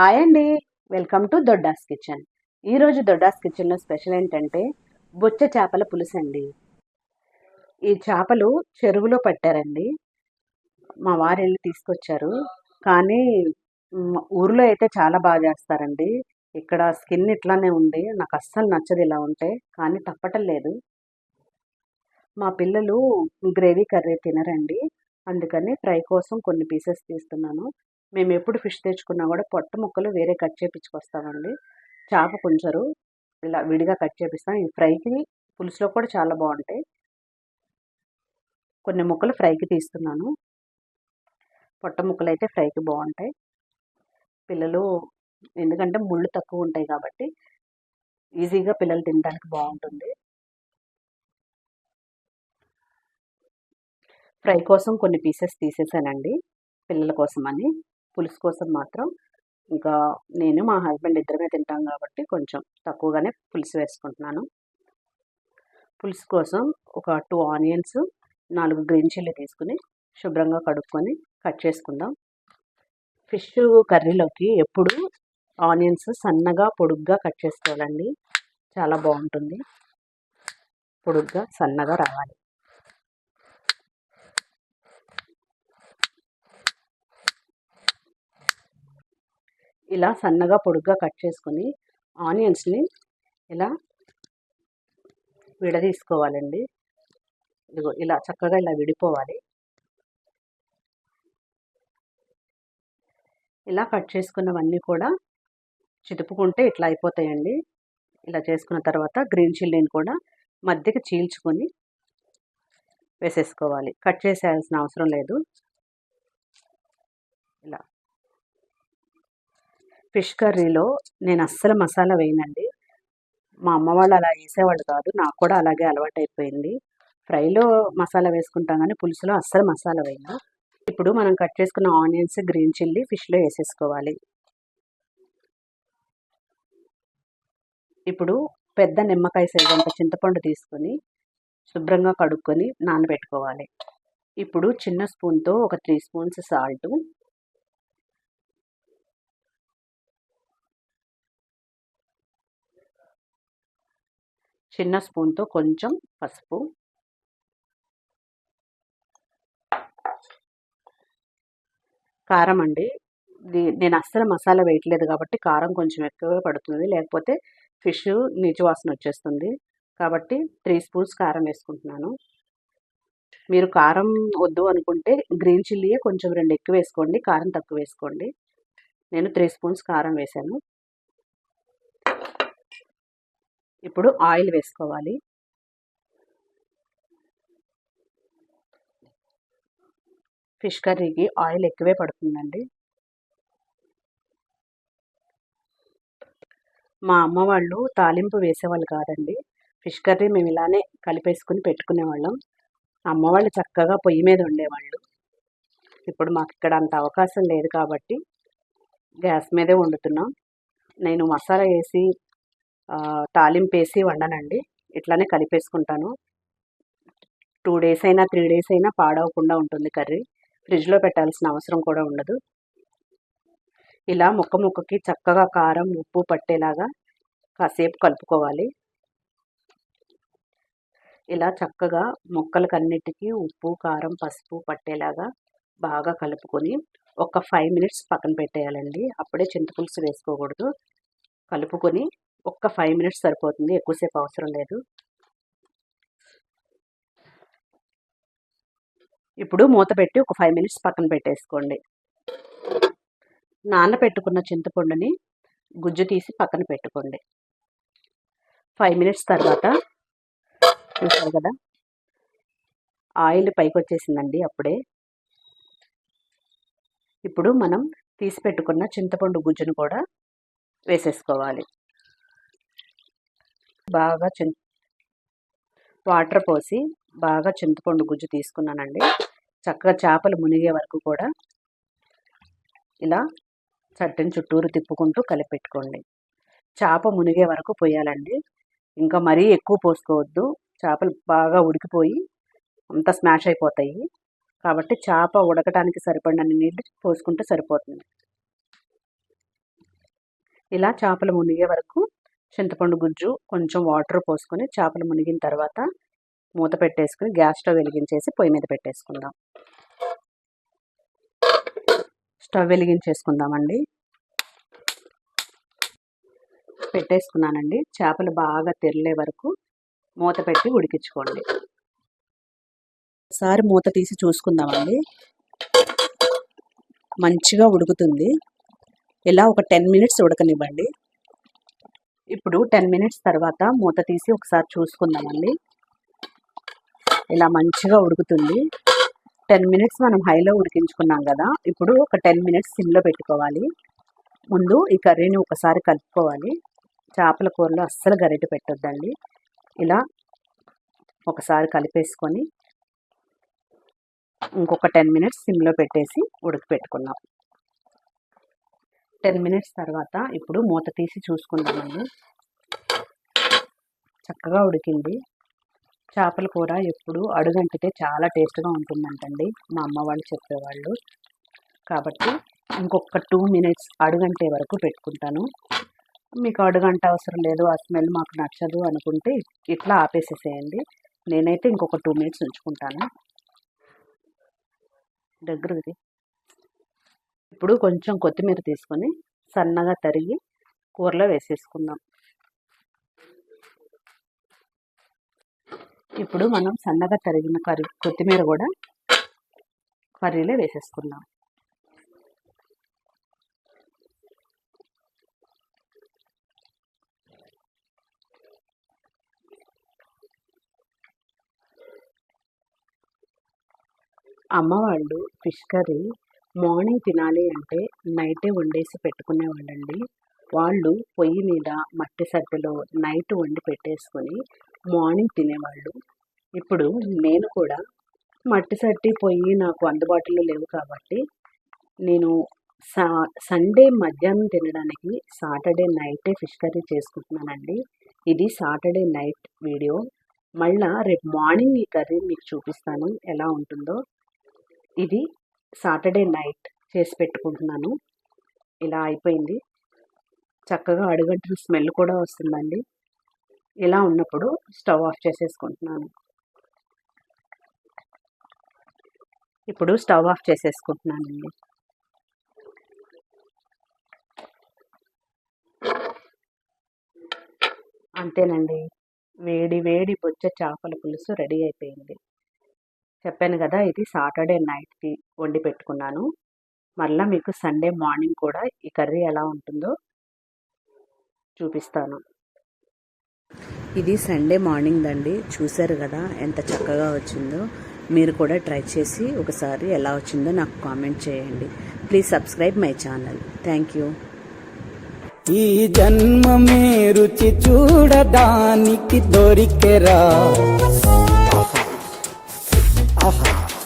Hi అండి. Welcome to Doddas kitchen. ఈరోజు దొడ్డాస్ కిచెన్లో స్పెషల్ ఏంటంటే బొచ్చ చేపల పులుసు అండి. ఈ చేపలు చెరువులో పట్టారండి. మా వారు వెళ్ళి తీసుకొచ్చారు. కానీ ఊర్లో అయితే చాలా బాగా చేస్తారండి. ఇక్కడ స్కిన్ ఇట్లానే ఉంది. నాకు అస్సలు నచ్చదు ఇలా ఉంటే. కానీ తప్పటం లేదు. మా పిల్లలు గ్రేవీ కర్రీ తినరండి. అందుకని ఫ్రై కోసం కొన్ని పీసెస్ తీస్తున్నాను. మేము ఎప్పుడు ఫిష్ తెచ్చుకున్నా కూడా పొట్ట ముక్కలు వేరే కట్ చేపించుకొస్తామండి. చేప కొంచెరు ఇలా విడిగా కట్ చేపిస్తాం. ఈ ఫ్రైకి పులుసులో కూడా చాలా బాగుంటాయి. కొన్ని ముక్కలు ఫ్రైకి తీస్తున్నాను. పొట్ట ముక్కలు అయితే ఫ్రైకి బాగుంటాయి. పిల్లలు ఎందుకంటే ముళ్ళు తక్కువ ఉంటాయి కాబట్టి ఈజీగా పిల్లలు తినడానికి బాగుంటుంది. ఫ్రై కోసం కొన్ని పీసెస్ తీసేసానండి పిల్లల కోసమని. పులుసు కోసం మాత్రం ఇంకా నేను మా హస్బెండ్ ఇద్దరమే తింటాం కాబట్టి కొంచెం తక్కువగానే పులుసు వేసుకుంటున్నాను. పులుసు కోసం ఒక టూ ఆనియన్స్ నాలుగు గ్రీన్ చిల్లీ తీసుకుని శుభ్రంగా కడుక్కొని కట్ చేసుకుందాం. ఫిష్ కర్రీలోకి ఎప్పుడు ఆనియన్స్ సన్నగా పొడుగ్గా కట్ చేసుకోవాలండి. చాలా బాగుంటుంది. పొడుగ్గా సన్నగా రావాలి. ఇలా సన్నగా పొడుగ్గా కట్ చేసుకుని ఆనియన్స్ని ఇలా విడదీసుకోవాలండి. ఇదిగో ఇలా చక్కగా ఇలా విడిపోవాలి. ఇలా కట్ చేసుకున్నవన్నీ కూడా చితుపుకుంటే ఇట్లా అయిపోతాయండి. ఇలా చేసుకున్న తర్వాత గ్రీన్ చిల్లీని కూడా మధ్యకి చీల్చుకొని వేసేసుకోవాలి. కట్ చేసేయాల్సిన అవసరం లేదు ఇలా ఫిష్ కర్రీలో నేను అస్సలు మసాలా వేయనండి. మా అమ్మ వాళ్ళు అలా వేసేవాళ్ళు కాదు నాకు కూడా అలాగే అలవాటు అయిపోయింది ఫ్రైలో మసాలా వేసుకుంటాం కానీ పులుసులో అస్సలు మసాలా వేయను. ఇప్పుడు మనం కట్ చేసుకున్న ఆనియన్స్ గ్రీన్ చిల్లీ ఫిష్లో వేసేసుకోవాలి. ఇప్పుడు పెద్ద నిమ్మకాయ సైజ్ అంత చింతపండు తీసుకొని శుభ్రంగా కడుక్కొని నానబెట్టుకోవాలి. ఇప్పుడు చిన్న స్పూన్తో ఒక త్రీ స్పూన్స్ సాల్ట్ చిన్న స్పూన్తో కొంచెం పసుపు. కారం అండి. దీ- నేను అస్సలు మసాలా వేయట్లేదు కాబట్టి కారం కొంచెం ఎక్కువగా పడుతుంది. లేకపోతే ఫిష్ నీచు వాసన వచ్చేస్తుంది. కాబట్టి త్రీ స్పూన్స్ కారం వేసుకుంటున్నాను. మీరు కారం వద్దు అనుకుంటే గ్రీన్ చిల్లీయే కొంచెం రెండు ఎక్కువ వేసుకోండి. కారం తక్కువ వేసుకోండి. నేను త్రీ స్పూన్స్ కారం వేశాను. ఇప్పుడు ఆయిల్ వేసుకోవాలి. ఫిష్ కర్రీకి ఆయిల్ ఎక్కువే పడుతుందండి. మా అమ్మ వాళ్ళు తాలింపు వేసేవాళ్ళు కాదండి. ఫిష్ కర్రీ మేము ఇలానే కలిపేసుకుని పెట్టుకునేవాళ్ళం. అమ్మ వాళ్ళు చక్కగా పొయ్యి మీద ఉండేవాళ్ళు ఇప్పుడు మాకు ఇక్కడ అంత అవకాశం లేదు కాబట్టి గ్యాస్ మీదే వండుతున్నాం. నేను మసాలా వేసి తాలింపు వేసి వండనండి. ఇట్లానే కలిపేసుకుంటాను. టూ డేస్ అయినా త్రీ డేస్ అయినా పాడవకుండా ఉంటుంది కర్రీ. ఫ్రిడ్జ్లో పెట్టాల్సిన అవసరం కూడా ఉండదు. ఇలా ముక్క ముక్కకి చక్కగా కారం ఉప్పు పట్టేలాగా కాసేపు కలుపుకోవాలి. ఇలా చక్కగా ముక్కలకన్నిటికీ ఉప్పు కారం పసుపు పట్టేలాగా బాగా కలుపుకొని ఒక ఫైవ్ మినిట్స్ పక్కన పెట్టేయాలండి. అప్పుడే చింతపులుసు వేసుకోకూడదు. కలుపుకొని ఒక్క ఫైవ్ మినిట్స్ సరిపోతుంది ఎక్కువసేపు అవసరం లేదు. ఇప్పుడు మూత పెట్టి ఒక ఫైవ్ మినిట్స్ పక్కన పెట్టేసుకోండి. నానబెట్టుకున్న చింతపండుని గుజ్జు తీసి పక్కన పెట్టుకోండి. ఫైవ్ మినిట్స్ తర్వాత చూసారు కదా? ఆయిల్ పైకి వచ్చేసిందండి అప్పుడే. ఇప్పుడు మనం తీసి పెట్టుకున్న చింతపండు గుజ్జును కూడా వేసేసుకోవాలి. బాగా చింత వాటర్ పోసి బాగా చింతపండు గుజ్జు తీసుకున్నానండి. చక్కగా చేపలు మునిగే వరకు కూడా ఇలా చట్టని చుట్టూరు తిప్పుకుంటూ కలిపెట్టుకోండి. చేప మునిగే వరకు పోయాలండి. ఇంకా మరీ ఎక్కువ పోసుకోవద్దు. చేపలు బాగా ఉడికిపోయి అంతా స్మాష్ అయిపోతాయి. కాబట్టి చేప ఉడకటానికి సరిపడినన్ని నీళ్ళు పోసుకుంటే సరిపోతుంది. ఇలా చేపలు మునిగే వరకు చింతపండు గుజ్జు కొంచెం వాటర్ పోసుకొని చేపలు మునిగిన తర్వాత మూత పెట్టేసుకుని గ్యాస్ స్టవ్ వెలిగించేసి పొయ్యి మీద పెట్టేసుకుందాం. స్టవ్ వెలిగించేసుకుందామండి. పెట్టేసుకున్నానండి. చేపలు బాగా తెరలే వరకు మూత పెట్టి ఉడికించుకోండి. ఒకసారి మూత తీసి చూసుకుందామండి. మంచిగా ఉడుకుతుంది. ఇలా ఒక టెన్ మినిట్స్ ఉడకనివ్వండి. ఇప్పుడు టెన్ మినిట్స్ తర్వాత మూత తీసి ఒకసారి చూసుకుందామండి. ఇలా మంచిగా ఉడుకుతుంది. టెన్ మినిట్స్ మనం హైలో ఉడికించుకున్నాం కదా ఇప్పుడు ఒక టెన్ మినిట్స్ సిమ్లో పెట్టుకోవాలి. ముందు ఈ కర్రీని ఒకసారి కలుపుకోవాలి. చేపల కూరలో అస్సలు గరిటె పెట్టొద్దండి. ఇలా ఒకసారి కలిపేసుకొని ఇంకొక టెన్ మినిట్స్ సిమ్లో పెట్టేసి ఉడకపెట్టుకున్నాం. టెన్ మినిట్స్ తర్వాత ఇప్పుడు మూత తీసి చూసుకుందామండి. చక్కగా ఉడికింది. చేపల కూర ఎప్పుడు అడుగంటితే చాలా టేస్ట్గా ఉంటుందంటండి. మా అమ్మ వాళ్ళు చెప్పేవాళ్ళు. కాబట్టి ఇంకొక టూ మినిట్స్ అడుగంటే వరకు పెట్టుకుంటాను. మీకు అడుగంట అవసరం లేదు. ఆ స్మెల్ మాకు నచ్చదు అనుకుంటే ఇట్లా ఆపేసేసేయండి. నేనైతే ఇంకొక టూ మినిట్స్ ఉంచుకుంటాను. దగ్గరది ఇప్పుడు కొంచెం కొత్తిమీర తీసుకొని సన్నగా తరిగి కూరలో వేసేసుకుందాం. ఇప్పుడు మనం సన్నగా తరిగిన కర్రీ కొత్తిమీర కూడా కర్రీలో వేసేసుకుందాం. అమ్మవాళ్ళు ఫిష్ కర్రీ మార్నింగ్ తినాలి అంటే నైటే వండేసి పెట్టుకునేవాళ్ళండి. వాళ్ళు పొయ్యి మీద మట్టి సద్దెలో నైట్ వండి పెట్టేసుకొని మార్నింగ్ తినేవాళ్ళు. ఇప్పుడు నేను కూడా మట్టి సట్టి పొయ్యి నాకు అందుబాటులో లేవు కాబట్టి నేను సా సండే మధ్యాహ్నం తినడానికి సాటర్డే నైటే ఫిష్ కర్రీ చేసుకుంటున్నానండి. ఇది సాటర్డే నైట్ వీడియో. మళ్ళా రేపు మార్నింగ్ ఈ కర్రీ మీకు చూపిస్తాను ఎలా ఉంటుందో. ఇది సాటర్డే నైట్ చేసి పెట్టుకుంటున్నాను. ఇలా అయిపోయింది. చక్కగా అడుగంటిన స్మెల్ కూడా వస్తుందండి. ఇలా ఉన్నప్పుడు స్టవ్ ఆఫ్ చేసేసుకుంటున్నాను. ఇప్పుడు స్టవ్ ఆఫ్ చేసేసుకుంటున్నానండి. అంతేనండి. వేడి వేడి బొచ్చ చేపల పులుసు రెడీ అయిపోయింది. చెప్పాను కదా ఇది సాటర్డే నైట్కి వండి పెట్టుకున్నాను. మళ్ళీ మీకు సండే మార్నింగ్ కూడా ఈ కర్రీ ఎలా ఉంటుందో చూపిస్తాను. ఇది సండే మార్నింగ్ దండి చూశారు కదా ఎంత చక్కగా వచ్చిందో. మీరు కూడా ట్రై చేసి ఒకసారి ఎలా వచ్చిందో నాకు కామెంట్ చేయండి. Please subscribe my channel. Thank you. ఈ జన్మమే రుచి చూడడానికి దొరికెరా.